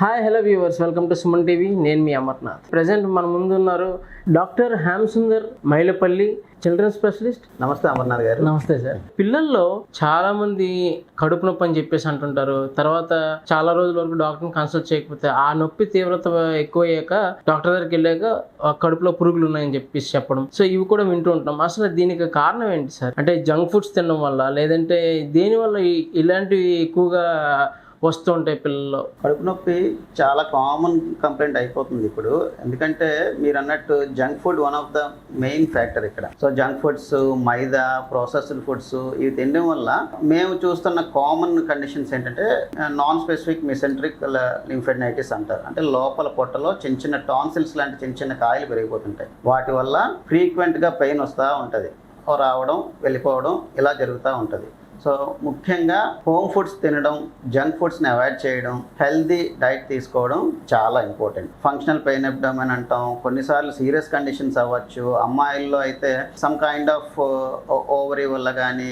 Hi hello viewers welcome to Suman TV నేను మీ Amarnath. Present మన ముందు ఉన్నారు doctor Hema Sundar Mylapalli children specialist నమస్తే అమర్నాథ్ గారు. నమస్తే సార్ పిల్లల్లో చాలా మంది కడుపు నొప్పి అని చెప్పేసి అంటుంటారు. తర్వాత చాలా రోజుల వరకు డాక్టర్ని కన్సల్ట్ చేయకపోతే ఆ నొప్పి తీవ్రత ఎక్కువయ్యాక డాక్టర్ దగ్గరికి వెళ్ళాక ఆ కడుపులో పురుగులు ఉన్నాయని చెప్పేసి చెప్పడం. సో ఇవి కూడా వింటూ ఉంటాం. అసలు దీనికి కారణం ఏంటి సార్ అంటే జంక్ ఫుడ్స్ తినడం వల్ల లేదంటే దేని వల్ల ఈ- ఇలాంటివి ఎక్కువగా వస్తూ పిల్లలు. కడుపు నొప్పి చాలా కామన్ కంప్లైంట్ అయిపోతుంది ఇప్పుడు. ఎందుకంటే మీరు అన్నట్టు junk food one of the main factor ఇక్కడ. So junk foods maida processed foods ఇవి తినడం వల్ల మేము చూస్తున్న కామన్ కండిషన్స్ ఏంటంటే నాన్ స్పెసిఫిక్ మిసెంట్రిక్ లింఫెడ్నైటిస్ అంటారు. అంటే లోపల పొట్టలో చిన్న చిన్న టాన్సిల్స్ లాంటి చిన్న చిన్న కాయలు పెరిగిపోతుంటాయి. వాటి వల్ల ఫ్రీక్వెంట్గా పెయిన్ వస్తూ ఉంటుంది. రావడం వెళ్ళిపోవడం ఇలా జరుగుతూ ఉంటుంది. సో ముఖ్యంగా హోమ్ ఫుడ్స్ తినడం జంక్ ఫుడ్స్ని అవాయిడ్ చేయడం హెల్దీ డైట్ తీసుకోవడం చాలా ఇంపార్టెంట్. ఫంక్షనల్ పెయిన్ అని అంటాం కొన్నిసార్లు సీరియస్ కండిషన్స్ అవ్వచ్చు. అమ్మాయిల్లో అయితే సమ్ కైండ్ ఆఫ్ ఓవరీ వల్ల కానీ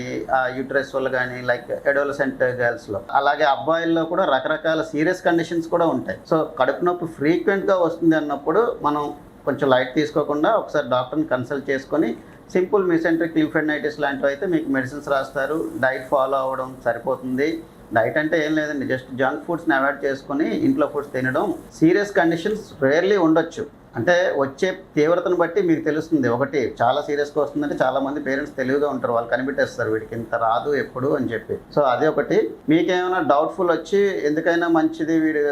యూట్రస్ వల్ల కానీ లైక్ ఎడోలసెంట్ గర్ల్స్లో అలాగే అబ్బాయిల్లో కూడా రకరకాల సీరియస్ కండిషన్స్ కూడా ఉంటాయి. సో కడుపు నొప్పి ఫ్రీక్వెంట్గా వస్తుంది అన్నప్పుడు మనం కొంచెం లైట్ తీసుకోకుండా ఒకసారి డాక్టర్ని కన్సల్ట్ చేసుకొని సింపుల్ మిసెంట్రిక్ లింఫెడైటిస్ లాంటివి అయితే మీకు మెడిసిన్స్ రాస్తారు. డైట్ ఫాలో అవ్వడం సరిపోతుంది. డైట్ అంటే ఏం లేదండి జస్ట్ జంక్ ఫుడ్స్ని అవాయిడ్ చేసుకొని ఇంట్లో ఫుడ్స్ తినడం. సీరియస్ కండిషన్స్ రేర్లీ ఉండొచ్చు. అంటే వచ్చే తీవ్రతను బట్టి మీకు తెలుస్తుంది. ఒకటి చాలా సీరియస్గా వస్తుందంటే చాలా మంది పేరెంట్స్ తెలివిగా ఉంటారు. వాళ్ళు కనిపెట్టేస్తారు వీడికి ఇంత రాదు ఎప్పుడు అని చెప్పి. సో అదే ఒకటి. మీకేమైనా డౌట్ఫుల్ వచ్చి ఎందుకైనా మంచిది వీడు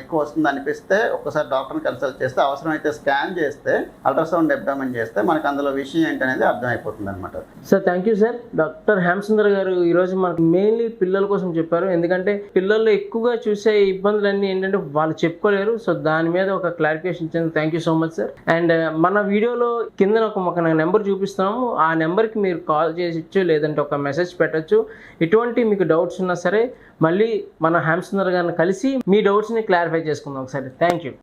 ఎక్కువ వస్తుంది అనిపిస్తే ఒక్కసారి డాక్టర్ని కన్సల్ట్ చేస్తే అవసరమైతే స్కాన్ చేస్తే అల్ట్రాసౌండ్ ఎబ్డామన్ చేస్తే మనకు అందులో విషయం ఏంటనేది అర్థమైపోతుంది అనమాట sir thank you sir. Doctor Hemasundar గారు ఈరోజు మనకు మెయిన్లీ పిల్లల కోసం చెప్పారు. ఎందుకంటే పిల్లల్లో ఎక్కువగా చూసే ఇబ్బందులన్నీ ఏంటంటే వాళ్ళు చెప్పుకోలేరు. సో దాని మీద ఒక క్లారిఫికేషన్ ఇచ్చేందుకు thank you so much sir and మన వీడియోలో కింద ఒక ఒక నెంబర్ చూపిస్తున్నాము. ఆ నెంబర్కి మీరు కాల్ చేసి లేదంటే ఒక మెసేజ్ పెట్టొచ్చు. ఎటువంటి మీకు డౌట్స్ ఉన్నా సరే మళ్ళీ మన హ్యామ్సుందర్ గారిని కలిసి మీ డౌట్స్ని క్లారిఫై చేసుకుందాం ఒకసారి థ్యాంక్ యూ